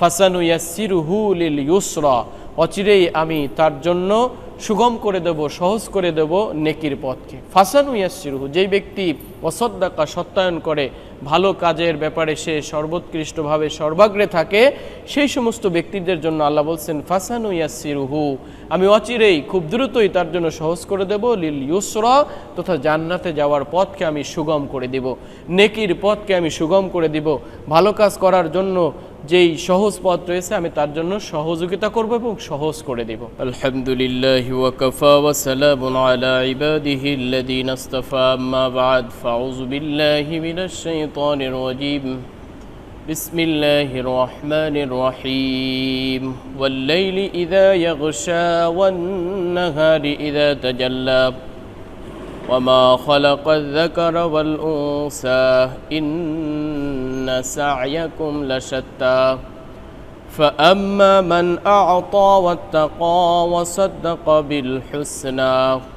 ফাসানু ইয়াসিরুহু লিল ইউসরা, অচিরেই আমি তার জন্য সুগম করে দেব, সহজ করে দেব নেকির পথকে। ফাসানু ইয়াসিরুহু যেই ব্যক্তি অসদ্দাকা সত্যায়ন করে, ভালো কাজের ব্যাপারে সে সর্বোৎকৃষ্টভাবে সর্বাগ্রে থাকে, সেই সমস্ত ব্যক্তিদের জন্য আল্লাহ বলছেন, ফাসানু ইয়াসিরুহু আমি অচিরেই খুব দ্রুতই তার জন্য সহজ করে দেব, লিল ইউসরা, তথা জান্নাতে যাওয়ার পথকে আমি সুগম করে দিব, নেকির পথকে আমি সুগম করে দিব, ভালো কাজ করার জন্য যেই সহজ পথ রয়েছে, আমি তার জন্য সহযোগিতা করব এবং সহজ করে দেব। আলহামদুলিল্লাহ ওয়াকাফা ওয়া সালামুন আলা ইসতাফা আম্মা বা'দ أعوذ بالله من الشيطان الرجيم. بسم الله الرحمن الرحيم. والليل إذا يغشى والنهار إذا تجلى. وما خلق الذكر والأنثى إن سعيكم لشتى. فأما من أعطى واتقى وصدق بالحسنى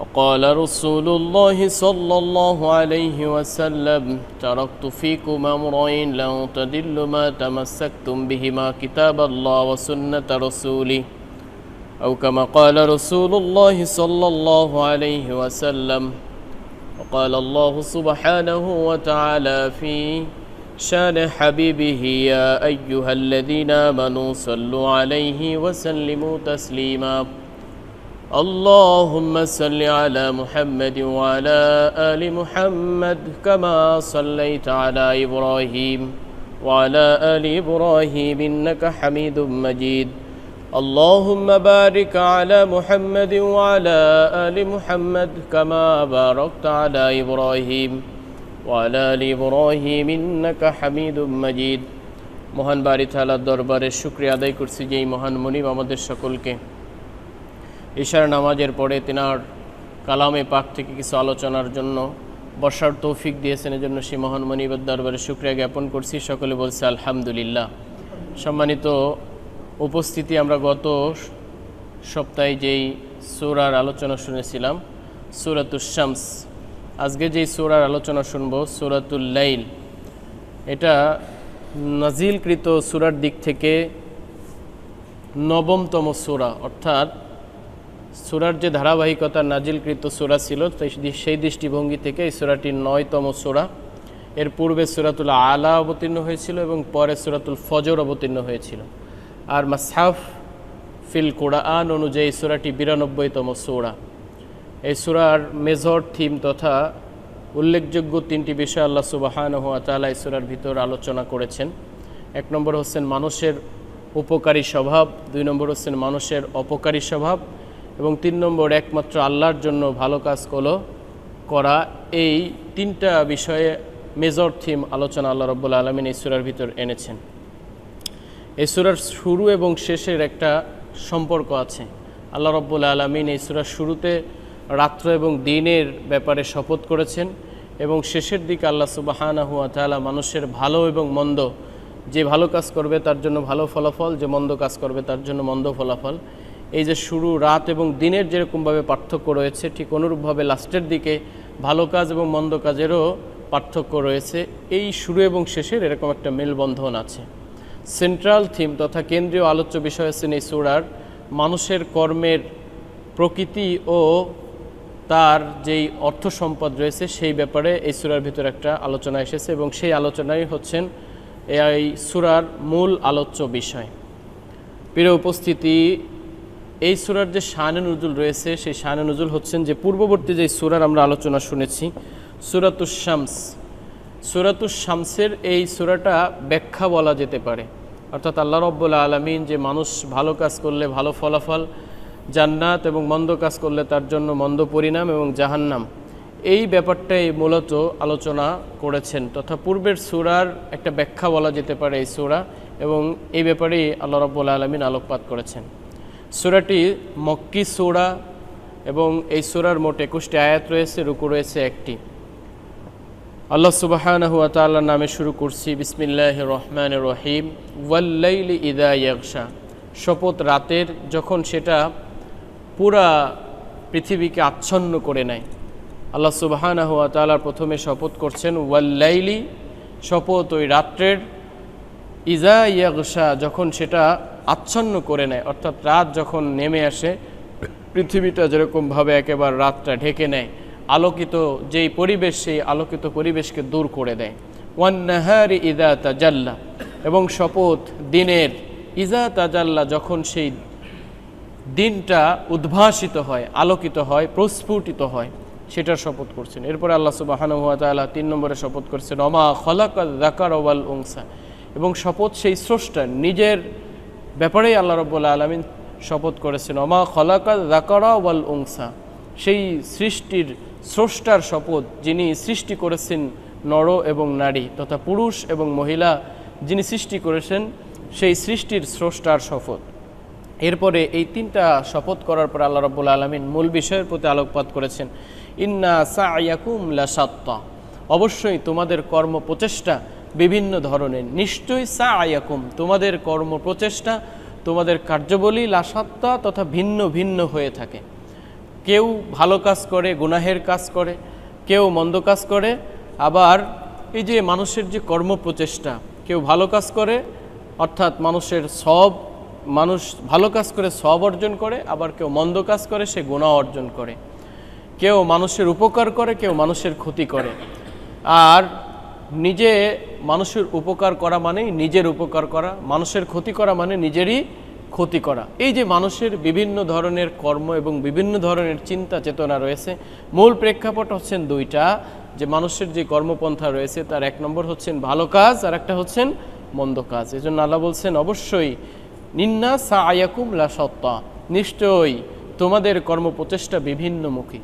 وقال رسول الله صلى الله عليه وسلم تركت فيكم أمرين لن تدلوا ما تمسكتم بهما كتاب الله وسنة رسوله. أو كما قال رسول الله صلى الله عليه وسلم وقال الله سبحانه وتعالى في شان حبيبه يا أيها الذين آمنوا صلوا عليه وسلموا تسليما. اللهم صل على محمد وعلى آل محمد كما صليت على إبراهيم وعلى آل إبراهيم إنك حميد مجيد اللهم بارك على محمد وعلى آل محمد كما باركت على إبراهيم وعلى آل إبراهيم إنك حميد مجيد মহান বাড়ি তালার দরবারে শুক্রিয়া আদায় করছি যেই মহান মনিব আমাদের সকলকে ঈশার নামাজের পরে তিনার কালামে পাক থেকে কিছু আলোচনার জন্য বর্ষার তৌফিক দিয়েছেন, এজন্য সেই মহান মনিবের দরবারে শুক্রিয়া জ্ঞাপন করছি। সকলে বলছে, আলহামদুলিল্লাহ। সম্মানিত উপস্থিতি, আমরা গত সপ্তাহে যেই সুরার আলোচনা শুনেছিলাম সুরাতুল শামস, আজকে যেই সুরার আলোচনা শুনব, সুরাতুল লাইল, এটা নাজিলকৃত সুরার দিক থেকে নবমতম সুরা, অর্থাৎ সুরার যে ধারাবাহিকতা নাজিলকৃত সুরা ছিল, সেই দৃষ্টিভঙ্গি থেকে এই সুরাটি নয়তম সুরা। এর পূর্বে সুরাতুল আলা অবতীর্ণ হয়েছিল এবং পরে সুরাতুল ফজর অবতীর্ণ হয়েছিল। আর মাসাফ ফিল কোরআন অনুযায়ী সুরাটি বিরানব্বইতম সুরা। এই সুরার মেজর থিম তথা উল্লেখযোগ্য তিনটি বিষয় আল্লাহ সুবাহান হুয়া তালা এই সুরার ভিতর আলোচনা করেছেন। এক নম্বর হচ্ছেন মানুষের উপকারী স্বভাব, দুই নম্বর হচ্ছেন মানুষের অপকারী স্বভাব এবং তিন নম্বর, একমাত্র আল্লাহর জন্য ভালো কাজ কলো, করা এই তিনটা বিষয়ে মেজর থিম আলোচনা আল্লাহ রব্বুল আলমিন এই সুরার ভিতর এনেছেন। এই সুরার শুরু এবং শেষের একটা সম্পর্ক আছে। আল্লাহ রব্বুল আলমিন এই সুরার শুরুতে রাত্র এবং দিনের ব্যাপারে শপথ করেছেন এবং শেষের দিকে আল্লাহ সুবাহানা হুয়া তালা মানুষের ভালো এবং মন্দ, যে ভালো কাজ করবে তার জন্য ভালো ফলাফল, যে মন্দ কাজ করবে তার জন্য মন্দ ফলাফল এই যে শুরু রাত এবং দিনের যেরকমভাবে পার্থক্য রয়েছে, ঠিক অনুরূপভাবে লাস্টের দিকে ভালো কাজ এবং মন্দ কাজেরও পার্থক্য রয়েছে। এই শুরু এবং শেষের এরকম একটা মেলবন্ধন আছে। সেন্ট্রাল থিম তথা কেন্দ্রীয় আলোচ্য বিষয় হচ্ছেন এই সুরার মানুষের কর্মের প্রকৃতি ও তার যেই অর্থ সম্পদ রয়েছে, সেই ব্যাপারে এই সুরার ভিতরে একটা আলোচনা এসেছে এবং সেই আলোচনাই হচ্ছেন এই সুরার মূল আলোচ্য বিষয়। প্রিয় উপস্থিতি এই সুরার যে শানে নজুল রয়েছে, সেই শানে নজুল হচ্ছেন যে পূর্ববর্তী যে সুরার আমরা আলোচনা শুনেছি, সুরাতুস শামস। সুরাতুস শামসের এই সুরাটা ব্যাখ্যা বলা যেতে পারে। অর্থাৎ আল্লাহ রব্বুল আলমিন যে মানুষ ভালো কাজ করলে ভালো ফলাফল, জান্নাত এবং মন্দ কাজ করলে তার জন্য মন্দ পরিণাম এবং জাহান্নাম, এই ব্যাপারটাই মূলত আলোচনা করেছেন। তথা পূর্বের সুরার একটা ব্যাখ্যা বলা যেতে পারে এই সুরা এবং এই ব্যাপারেই আল্লাহ রব্বুল আলমিন আলোকপাত করেছেন। সুরাটি মক্কি সুরা এবং এই সুরার মোট একুশটি আয়াত রয়েছে, রুকু রয়েছে একটি। আল্লাহ সুবাহান হুয়া তাল্লাহ নামে শুরু করছি বিসমিল্লাহ রহমান রহিম। ওয়াল্লাইলি ইদা ইয়াকশা শপথ রাতের যখন সেটা পুরা পৃথিবীকে আচ্ছন্ন করে নেয়। আল্লাহ সুবাহানা হুয়া তালার প্রথমে শপথ করছেন ওয়াল্লাইলি শপথ ওই রাত্রের। ইজা ইয়াগশা, যখন সেটা আচ্ছন্ন করে নেয়। অর্থাৎ রাত যখন নেমে আসে, পৃথিবীটা যেরকমভাবে একেবারে রাতটা ঢেকে নেয়, আলোকিত যেই পরিবেশ, সেই আলোকিত পরিবেশকে দূর করে দেয়। ওয়ান্নাহারি ইদা তাজাল্লা। এবং শপথ দিনের ইজা তাজাল্লা যখন সেই দিনটা উদ্ভাসিত হয়, আলোকিত হয়, প্রস্ফুটিত হয়, সেটার শপথ করছেন। এরপরে আল্লাহ সুবাহানু তাআলা তিন নম্বরে শপথ করছেন অমা খলাকা জাকার ওয়াল উংসা এবং শপথ সেই স্রষ্টা, নিজের ব্যাপারেই আল্লাহ রব্বুল্লা আলমিন শপথ করেছেন অমা খলাকা জাকারা ওয়াল উংসা সেই সৃষ্টির স্রষ্টার শপথ যিনি সৃষ্টি করেছেন নর এবং নারী তথা পুরুষ এবং মহিলা যিনি সৃষ্টি করেছেন, সেই সৃষ্টির স্রষ্টার শপথ। এরপরে এই তিনটা শপথ করার পর আল্লাহ রব্বুল আলমিন মূল বিষয়ের প্রতি আলোকপাত করেছেন, ইন্না সায়াকুম লাসাত্তা অবশ্যই তোমাদের কর্ম প্রচেষ্টা বিভিন্ন ধরনের। নিশ্চয়ই সা আয়াকুম তোমাদের কর্ম প্রচেষ্টা, তোমাদের কার্যবলী লাসাত্তা তথা ভিন্ন ভিন্ন হয়ে থাকে। কেউ ভালো কাজ করে, গুনাহের কাজ করে, কেউ মন্দ কাজ করে, আবার এই যে মানুষের যে কর্ম প্রচেষ্টা, কেউ ভালো কাজ করে, অর্থাৎ মানুষের সব, মানুষ ভালো কাজ করে সব অর্জন করে, আবার কেউ মন্দ কাজ করে, সে গুণা অর্জন করে। কেউ মানুষের উপকার করে, কেউ মানুষের ক্ষতি করে। আর নিজে মানুষের উপকার করা মানেই নিজের উপকার করা, মানুষের ক্ষতি করা মানে নিজেরই ক্ষতি করা। এই যে মানুষের বিভিন্ন ধরনের কর্ম এবং বিভিন্ন ধরনের চিন্তা চেতনা রয়েছে, মূল প্রেক্ষাপট হচ্ছেন দুইটা। যে মানুষের যে কর্মপন্থা রয়েছে, তার এক নম্বর হচ্ছেন ভালো কাজ, আর একটা হচ্ছেন মন্দ কাজ। এই জন্য আল্লাহ বলছেন, অবশ্যই নিন্না সা আয়াকুম লা সত্তা। নিশ্চয়ই তোমাদের কর্মপ্রচেষ্টা বিভিন্নমুখী।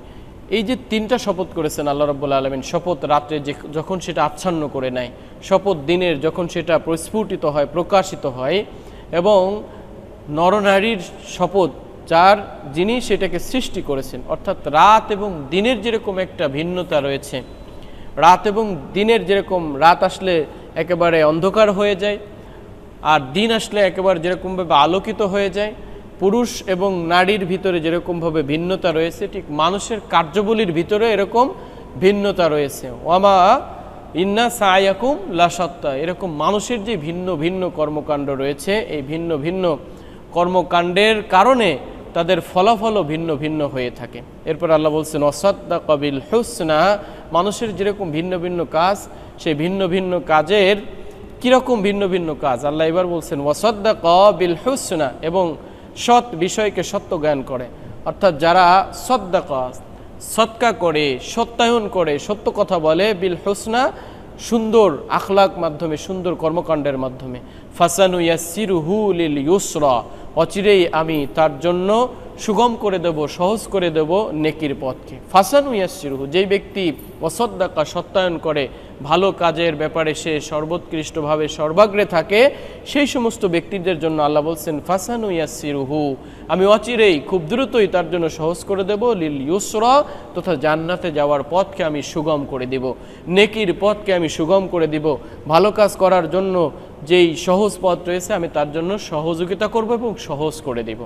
এই যে তিনটা শপথ করেছেন আল্লাহ রব্বুল আলমিন, শপথ রাত্রে যে যখন সেটা আচ্ছন্ন করে নেয়, শপথ দিনের যখন সেটা প্রস্ফুটিত হয়, প্রকাশিত হয় এবং নরনারীর শপথ, যার যিনি সেটাকে সৃষ্টি করেছেন, অর্থাৎ রাত এবং দিনের যেরকম একটা ভিন্নতা রয়েছে, রাত এবং দিনের যেরকম রাত আসলে একেবারে অন্ধকার হয়ে যায়, আর দিন আসলে একেবারে যেরকমভাবে আলোকিত হয়ে যায় পুরুষ এবং নারীর ভিতরে যেরকমভাবে ভিন্নতা রয়েছে, ঠিক মানুষের কার্যবলীর ভিতরে এরকম ভিন্নতা রয়েছে। ওয়ামা ইন্না সায়াকুম লাসত্তা এরকম মানুষের যে ভিন্ন ভিন্ন কর্মকাণ্ড রয়েছে, এই ভিন্ন ভিন্ন কর্মকাণ্ডের কারণে তাদের ফলাফলও ভিন্ন ভিন্ন হয়ে থাকে। এরপর আল্লাহ বলছেন অসদ্দা কবিল হুসনা। মানুষের যেরকম ভিন্ন ভিন্ন কাজ, সেই ভিন্ন ভিন্ন কাজের কীরকম ভিন্ন ভিন্ন কাজ? আল্লাহ এবার বলছেন ওয়াসদ্দা কবিল হুসনা। এবং সৎ বিষয়কে সত্য জ্ঞান করে। অর্থাৎ যারা সদ্দা কাজ সৎকা করে, সত্যায়ন করে, সত্য কথা বলে, বিল হোসনা, সুন্দর আখলাক মাধ্যমে, সুন্দর কর্মকাণ্ডের মাধ্যমে। ফাসানু ইয়াসিরুহু লিল ইউসরা, অচিরেই আমি তার জন্য সুগম করে দেব, সহজ করে দেব নেকির পথকে। ফাসানু ইয়াসিরুহু যেই ব্যক্তি অসদ্দাকা, সত্যায়ন করে ভালো কাজের ব্যাপারে সে সর্বোৎকৃষ্টভাবে সর্বাগ্রে থাকে, সেই সমস্ত ব্যক্তিদের জন্য আল্লাহ বলছেন, ফাসানু ইয়াসিরুহু আমি অচিরেই খুব দ্রুতই তার জন্য সহজ করে দেব, লিল ইউসরা, তথা জান্নাতে যাওয়ার পথকে আমি সুগম করে দিব, নেকির পথকে আমি সুগম করে দিব। ভালো কাজ করার জন্য যেই সহজ পথ রয়েছে, আমি তার জন্য সহযোগিতা করব এবং সহজ করে দিব।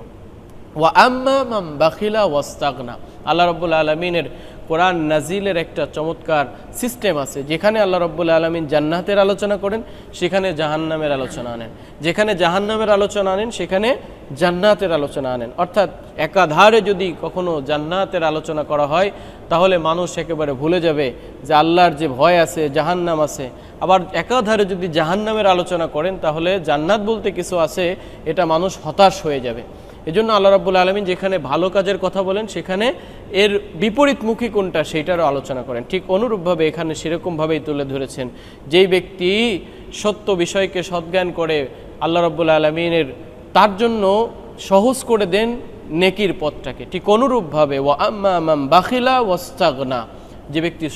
ওয়া আম্মা মাম বাখিলা ওয়াস্তাগনা। আল্লাহ রব্বুল আলমিনের কোরআন নাজিলের একটা চমৎকার সিস্টেম আছে। যেখানে আল্লাহ রব্বুল আলমিন জান্নাতের আলোচনা করেন, সেখানে জাহান্নামের আলোচনা আনেন। যেখানে জাহান্নামের আলোচনা আনেন, সেখানে জান্নাতের আলোচনা আনেন। অর্থাৎ একাধারে যদি কখনো জান্নাতের আলোচনা করা হয়, তাহলে মানুষ একেবারে ভুলে যাবে যে আল্লাহর যে ভয় আছে, জাহান্নাম আছে। আবার একাধারে যদি জাহান্নামের আলোচনা করেন, তাহলে জান্নাত বলতে কিছু আছে, এটা মানুষ হতাশ হয়ে যাবে। এজন্য আল্লাহ রাব্বুল আলমিন যেখানে ভালো কাজের কথা বলেন, সেখানে এর বিপরীতমুখী কোনটা সেইটারও আলোচনা করেন। ঠিক অনুরূপভাবে এখানে সেরকমভাবেই তুলে ধরেছেন। যেই ব্যক্তি সত্য বিষয়কে সদ্জ্ঞান করে আল্লাহ রাব্বুল আলমিনের তার জন্য সহজ করে দেন নেকির পথটাকে। ঠিক অনুরূপভাবে ও আম্মা বাখিলা ওয়াস্তাগনা, যে ব্যক্তি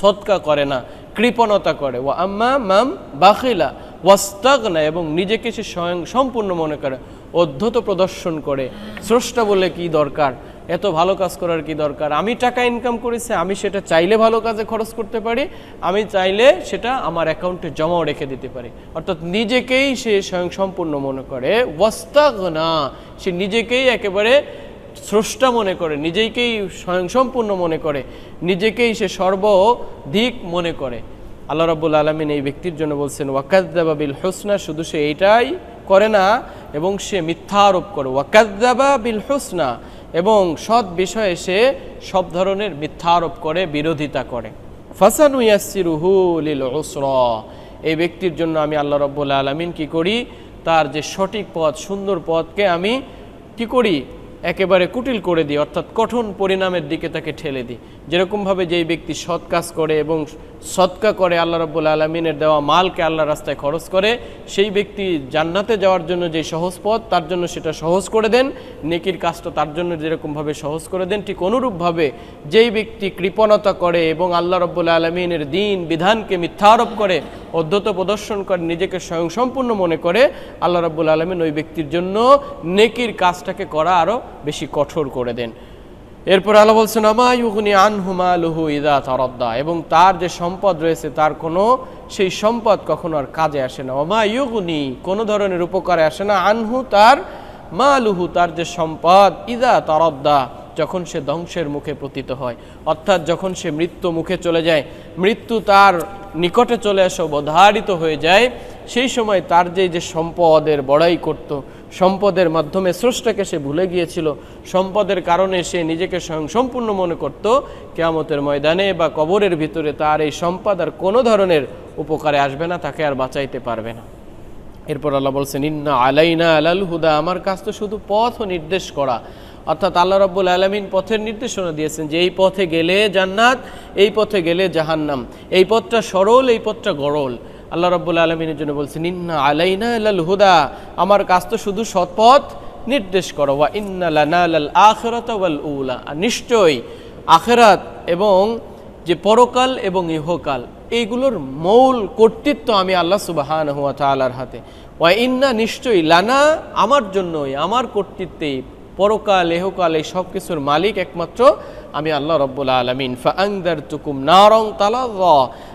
সৎকা করে না, কৃপণতা করে ও আম্মা মাম বাখিলা ওয়াস্তাগনা, এবং নিজেকে সে স্বয়ং সম্পূর্ণ মনে করে অধ্যত প্রদর্শন করে। স্রষ্টা বলে কি দরকার? এত ভালো কাজ করার কি দরকার? আমি টাকা ইনকাম করেছি, আমি সেটা চাইলে ভালো কাজে খরচ করতে পারি, আমি চাইলে সেটা আমার অ্যাকাউন্টে জমাও রেখে দিতে পারি। অর্থাৎ নিজেকেই সে স্বয়ং সম্পূর্ণ মনে করে। ওয়াস্তাগনা, সে নিজেকেই একেবারে স্রষ্টা মনে করে, নিজেকেই স্বয়ংসম্পূর্ণ মনে করে, নিজেকেই সে সর্বদিক মনে করে। আল্লাহ রাব্বুল আলমিন এই ব্যক্তির জন্য বলছেন ওয়াকাদ্দাবা বিল হোসনা শুধু সে এইটাই করে না এবং সে মিথ্যা আরোপ করে। ওয়াকাদ্দাবা বিল হোসনা এবং সৎ বিষয়ে সে সব ধরনের মিথ্যা আরোপ করে, বিরোধিতা করে। ফাসানু লিল উসরা। এই ব্যক্তির জন্য আমি আল্লাহ রব্বুল আলমিন কি করি? তার যে সঠিক পথ, সুন্দর পথকে আমি কি করি? একেবারে কুটিল করে দিই, অর্থাৎ কঠোর পরিণামের দিকে তাকে ঠেলে দিই। যেরকমভাবে যেই ব্যক্তি সৎ কাজ করে এবং সৎকা করে আল্লাহ রব্বুল আলমিনের দেওয়া মালকে আল্লাহ রাস্তায় খরচ করে, সেই ব্যক্তি জান্নাতে যাওয়ার জন্য যে সহজ পথ, তার জন্য সেটা সহজ করে দেন। নেকির কাজটা তার জন্য যেরকমভাবে সহজ করে দেন, ঠিক অনুরূপভাবে যেই ব্যক্তি কৃপণতা করে এবং আল্লাহ রব্বুল আলমিনের দিন, বিধানকে মিথ্যা আরোপ করে অধ্যত প্রদর্শন করে নিজেকে স্বয়ংসম্পূর্ণ মনে করে আল্লাহ রব্বুল আলমিন ওই ব্যক্তির জন্য নেকির কাজটাকে করা আরও বেশি কঠোর করে দেন। এরপর আল্লাহ বলছেন আমায়ুগুনি আনহুমা লুহু ইদা তারদ্দা এবং তার যে সম্পদ রয়েছে তার কোনো, সেই সম্পদ কখনো আর কাজে আসে না। অমায়ুগুনি কোনো ধরনের উপকারে আসে না। আনহু তার মা লুহু তার যে সম্পদ, ইদা তারদ্দা যখন সে ধ্বংসের মুখে পতিত হয়, অর্থাৎ যখন সে মৃত্যু মুখে চলে যায়, মৃত্যু তার নিকটে চলে আসে অবধারিত হয়ে যায়, সেই সময় তার যে যে সম্পদের বড়াই করত, সম্পদের মাধ্যমে স্রষ্টাকে সে ভুলে গিয়েছিল, সম্পদের কারণে সে নিজেকে স্বয়ং সম্পূর্ণ মনে করত, কেয়ামতের ময়দানে বা কবরের ভিতরে তার এই সম্পদ আর কোনো ধরনের উপকারে আসবে না, তাকে আর বাঁচাইতে পারবে না। এরপর আল্লাহ বলছেন, ইন্না আলাইনা আলাল হুদা আমার কাজ তো শুধু পথ নির্দেশ করা। অর্থাৎ আল্লাহ রব্বুল আলমিন পথের নির্দেশনা দিয়েছেন যে এই পথে গেলে জান্নাত, এই পথে গেলে জাহান্নাম। এই পথটা সরল, এই পথটা গরল। আল্লাহ রব্বুল আলমিনের জন্য বলছেন, ইন্না আলাইনা আলাল হুদা। আমার কাজ তো শুধু সৎপথ নির্দেশ করো। ওয়া ইন্না লানা আলাল আখরাত ওয়াল উলা। নিশ্চয়ই আখেরাত এবং যে পরকাল এবং ইহকাল এইগুলোর মৌল কর্তৃত্ব আমি আল্লাহ সুবাহান হুয়া তালার হাতে। ওয়া ইন্না নিশ্চয়ই লানা আমার জন্যই, আমার কর্তৃত্বেই পরকাল, এহকাল এই সব কিছুর মালিক একমাত্র আমি আল্লাহ রব্বুল আলমিন। ফাংদার তুকুম নারং তালা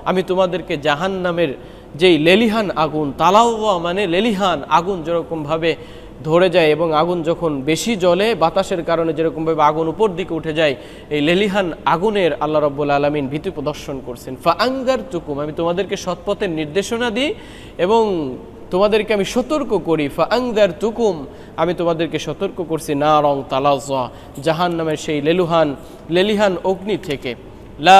আমি তোমাদেরকে জাহান নামের যেই লেলিহান আগুন তালাওয়া মানে লেলিহান আগুন যেরকমভাবে ধরে যায় এবং আগুন যখন বেশি জলে বাতাসের কারণে যেরকমভাবে আগুন উপর দিকে উঠে যায়, এই লেলিহান আগুনের আল্লাহ রব্বুল আলমিন ভীতি প্রদর্শন করছেন। ফা আঙ্গার তুকুম আমি তোমাদেরকে সৎপথের নির্দেশনা দিই এবং তোমাদেরকে আমি সতর্ক করি ফা আংদার তুকুম আমি তোমাদেরকে সতর্ক করছি না রং তালাজা জাহান নামের সেই লেলুহান, লেলিহান অগ্নি থেকে। লা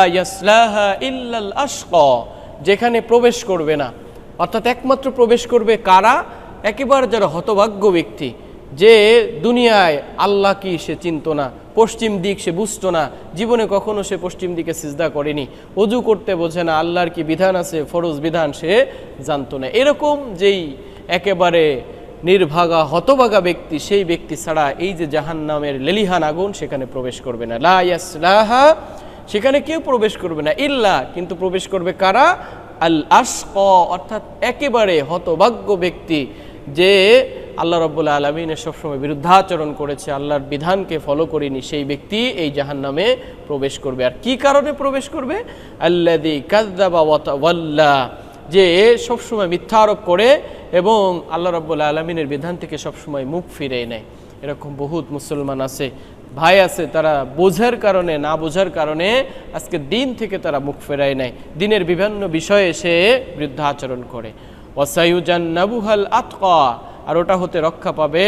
যেখানে প্রবেশ করবে না। অর্থাৎ একমাত্র প্রবেশ করবে কারা? একেবারে যারা হতভাগ্য ব্যক্তি, যে দুনিয়ায় আল্লাহ কি সে চিনত না। পশ্চিম দিক সে বুঝতো না, জীবনে কখনো সে পশ্চিম দিকে সিজদা করেনি। অজু করতে বোঝে না, আল্লাহর কি বিধান আছে, ফরজ বিধান সে জানতো না। এরকম যেই একেবারে নির্ভাগা, হতভাগা ব্যক্তি, সেই ব্যক্তি ছাড়া এই যে জাহান নামের লেলিহান আগুন সেখানে প্রবেশ করবে না। লা ইয়াসলাহা, সেখানে কেউ প্রবেশ করবে না। ইল্লা, কিন্তু প্রবেশ করবে কারা? আল আশক অর্থাৎ একেবারে হতভাগ্য ব্যক্তি যে আল্লাহ রব্বুল্লা আলমিনের সবসময় বিরুদ্ধাচরণ করেছে, আল্লাহর বিধানকে ফলো করেনি, সেই ব্যক্তি এই জাহান নামে প্রবেশ করবে। আর কি কারণে প্রবেশ করবে? আল্লাদি কাজদাবা ওয়াল্লা যে সবসময় মিথ্যা আরোপ করে এবং আল্লাহ রব্বুল্লা আলমিনের বিধান থেকে সবসময় মুখ ফিরে নেয়। এরকম বহুত মুসলমান আছে, ভাই আছে, তারা বোঝার কারণে, না বোঝার কারণে আজকে দিন থেকে তারা মুখ ফেরায় নেয়। দিনের বিভিন্ন বিষয়ে সে বৃদ্ধাচরণ করে। ওয়াসাইউজান নাবুহাল আতকা আর ওটা হতে রক্ষা পাবে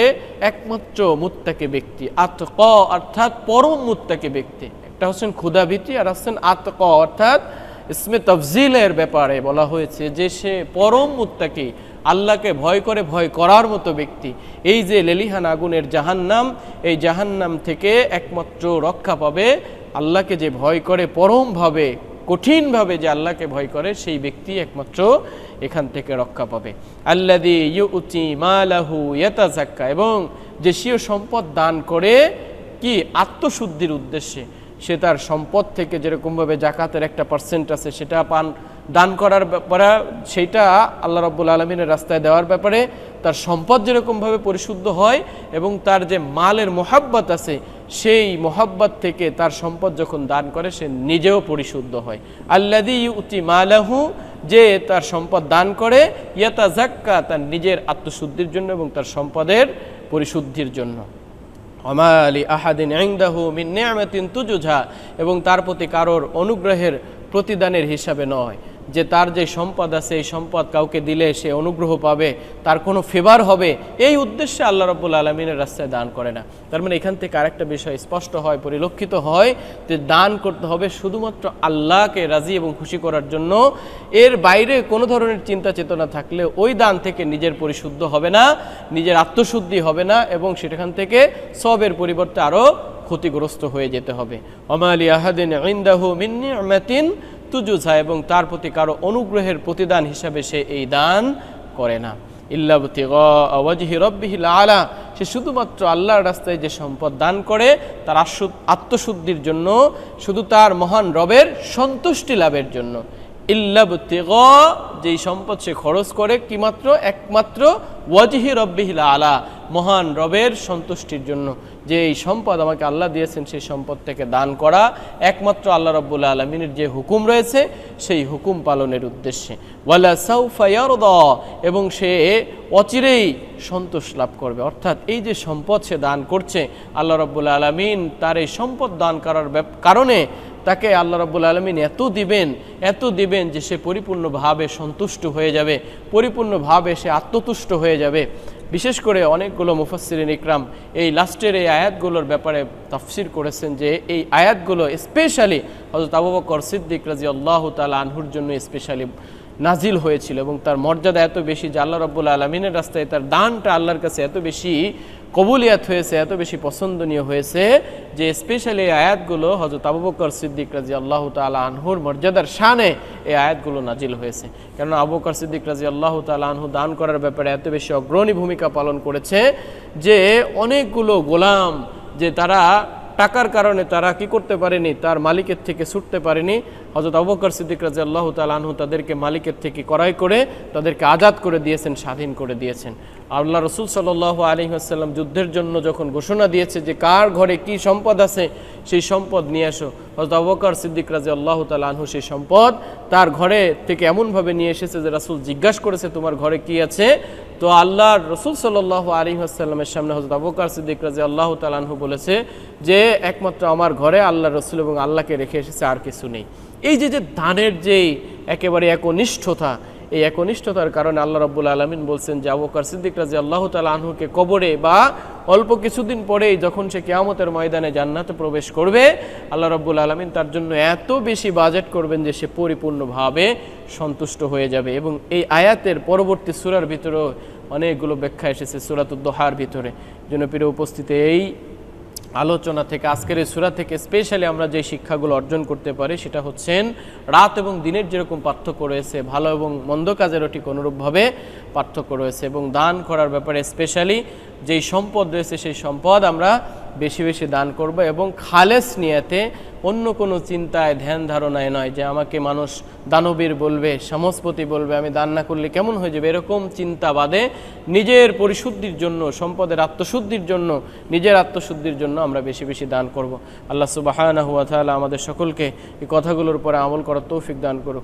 একমাত্র মুত্তাকে ব্যক্তি আত ক অর্থাৎ পরম মুত্তাকে ব্যক্তি। একটা হচ্ছেন ক্ষুদাভীতি আর হচ্ছেন ক অর্থাৎ ইসমে তফজিলের ব্যাপারে বলা হয়েছে যে সে পরম মুত্তাকি, আল্লাহকে ভয় করে ভয় করার মতো ব্যক্তি। এই যে লেলিহান আগুনের জাহান্নাম, এই জাহান্নাম থেকে একমাত্র রক্ষা পাবে আল্লাহকে যে ভয় করে পরমভাবে কঠিনভাবে যে আল্লাহকে ভয় করে, সেই ব্যক্তি একমাত্র এখান থেকে রক্ষা পাবে। আল্লাদি ইউতি মালাহু ইয়াতাজাক্কা এবং যে সিও সম্পদ দান করে কি আত্মশুদ্ধির উদ্দেশ্যে, সে তার সম্পদ থেকে যেরকমভাবে জাকাতের একটা পার্সেন্ট আছে, সেটা পান, দান করার ব্যাপারে, সেইটা আল্লাহ রব্বুল আলমিনের রাস্তায় দেওয়ার ব্যাপারে, তার সম্পদ যেরকমভাবে পরিশুদ্ধ হয়, এবং তার যে মালের মোহাব্বত আছে সেই মোহাব্বত থেকে তার সম্পদ যখন দান করে, সে নিজেও পরিশুদ্ধ হয়। আল্লাদি উতি মালাহু, যে তার সম্পদ দান করে ইয়াতা জাক্কা তার নিজের আত্মশুদ্ধির জন্য এবং তার সম্পদের পরিশুদ্ধির জন্য। অমালি আহাদিন মিন এবং তার প্রতি কারোর অনুগ্রহের প্রতিদানের হিসাবে নয়। যে তার যে সম্পদ আছে, এই সম্পদ কাউকে দিলে সে অনুগ্রহ পাবে, তার কোনো ফেভার হবে, এই উদ্দেশ্যে আল্লাহ রব্বুল আলমিনের রাস্তায় দান করে না। তার মানে এখান থেকে আরেকটা বিষয় স্পষ্ট হয়, পরিলক্ষিত হয় যে দান করতে হবে শুধুমাত্র আল্লাহকে রাজি এবং খুশি করার জন্য। এর বাইরে কোনো ধরনের চিন্তা চেতনা থাকলে ওই দান থেকে নিজের পরিশুদ্ধ হবে না, নিজের আত্মশুদ্ধি হবে না এবং সেখান থেকে সবের পরিবর্তে আরও ক্ষতিগ্রস্ত হয়ে যেতে হবে। অমালি আহাদিন তুজুঝা এবং তার প্রতি কারও অনুগ্রহের প্রতিদান হিসাবে সে এই দান করে না। ইল্লাবতি আলা। সে শুধুমাত্র আল্লাহর রাস্তায় যে সম্পদ দান করে, তার আত্মশুদ্ধির জন্য, শুধু তার মহান রবের সন্তুষ্টি লাভের জন্য। ইল্লাবতি যেই সম্পদ সে খরচ করে, কি মাত্র? একমাত্র ওয়াজিহি রব্বিহিল আলা, মহান রবের সন্তুষ্টির জন্য। যে এই সম্পদ আমাকে আল্লাহ দিয়েছেন, সেই সম্পদ থেকে দান করা একমাত্র আল্লাহ রব্বুল আলমিনের যে হুকুম রয়েছে, সেই হুকুম পালনের উদ্দেশ্যে। ওয়ালা সাউফায়ারদ এবং সে অচিরেই সন্তোষ লাভ করবে। অর্থাৎ এই যে সম্পদ সে দান করছে, আল্লাহ রব্বুল আলমিন তার এই সম্পদ দান করার কারণে তাকে আল্লাহ রব্বুল আলমিন এত দিবেন এত দিবেন যে সে পরিপূর্ণভাবে সন্তুষ্ট হয়ে যাবে, পরিপূর্ণভাবে সে আত্মতুষ্ট হয়ে যাবে। বিশেষ করে অনেকগুলো মুফাসিরিন ইকরাম এই লাস্টের এই আয়াতগুলোর ব্যাপারে তাফসির করেছেন যে এই আয়াতগুলো স্পেশালি হজরত আবু বকর সিদ্দিক রাজি আল্লাহ তাল আনহুর জন্য স্পেশালি নাজিল হয়েছিল এবং তার মর্যাদা এত বেশি যে আল্লাহ রব্বুল আলমিনের রাস্তায় তার দানটা আল্লাহর কাছে এত বেশি কবুলিয়াত হয়েছে, এত বেশি পছন্দনীয় হয়েছে যে স্পেশালি এই আয়াতগুলো হজরত আবু বকর সিদ্দিক রাজি আল্লাহ তালা আনহুর মর্যাদার শানে এই আয়াতগুলো নাজিল হয়েছে। কেননা আবু বকর সিদ্দিক রাজি আল্লাহ তালা আনহু দান করার ব্যাপারে এত বেশি অগ্রণী ভূমিকা পালন করেছে যে অনেকগুলো গোলাম যে তারা টাকার কারণে তারা কি করতে পারেনি, তার মালিকের থেকে ছুটতে পারেনি হজরত আবুবকর সিদ্দিক রাজি আল্লাহ তালাহু তাদেরকে মালিকের থেকে করাই করে তাদেরকে আজাদ করে দিয়েছেন, স্বাধীন করে দিয়েছেন। আল্লাহ রসুল সাল্লাহ আলী আসাল্লাম যুদ্ধের জন্য যখন ঘোষণা দিয়েছে যে কার ঘরে কি সম্পদ আছে, সেই সম্পদ নিয়ে আসো। হজরত আবুবকর সিদ্দিক রাজি আল্লাহ তালাহু সেই সম্পদ তার ঘরে থেকে এমনভাবে নিয়ে এসেছে যে রাসুল জিজ্ঞাসা করেছে, তোমার ঘরে কি আছে? তো আল্লাহ রসুল সাল্লাহ আলী আসাল্লামের সামনে হজরত আবুকার সিদ্দিক রাজি আল্লাহ তালাহু বলেছে যে, একমাত্র আমার ঘরে আল্লাহ রসুল এবং আল্লাহকে রেখে এসেছে, আর কিছু নেই। এই যে যে দানের যেই একেবারে একনিষ্ঠতা, এই একনিষ্ঠতার কারণে আল্লাহ রব্বুল আলমিন বলছেন যে আবুকার সিদ্দিক রাজি আল্লাহ তালা আনহুকে কবরে বা অল্প কিছুদিন পরেই যখন সে কেয়ামতের ময়দানে জান্নাতে প্রবেশ করবে, আল্লাহ রব্বুল আলমিন তার জন্য এত বেশি বাজেট করবেন যে সে পরিপূর্ণভাবে সন্তুষ্ট হয়ে যাবে। এবং এই আয়াতের পরবর্তী সুরার ভিতরেও অনেকগুলো ব্যাখ্যা এসেছে সুরাতুদ্দোহার ভিতরে। জন্য প্রিয় উপস্থিতি এই আলোচনা থেকে, আজকের এই সুরা থেকে স্পেশালি আমরা যে শিক্ষাগুলো অর্জন করতে পারি সেটা হচ্ছেন রাত এবং দিনের যেরকম পার্থক্য রয়েছে, ভালো এবং মন্দ কাজেরও ঠিক অনুরূপভাবে পার্থক্য রয়েছে এবং দান করার ব্যাপারে স্পেশালি যেই সম্পদ রয়েছে সেই সম্পদ আমরা বেশি বেশি দান করব এবং খালেস নিয়াতে অন্য কোনো চিন্তায়, ধ্যান ধারণায় নয় যে আমাকে মানুষ দানবীর বলবে সমস্পতি বলবে, আমি দান না করলে কেমন হয়ে যাবে? এরকম চিন্তা বাদে নিজের পরিশুদ্ধির জন্য, সম্পদের আত্মশুদ্ধির জন্য, নিজের আত্মশুদ্ধির জন্য আমরা বেশি বেশি দান করব। আল্লাহ সুবাহ আমাদের সকলকে এই কথাগুলোর উপরে আমল করার তৌফিক দান করুক।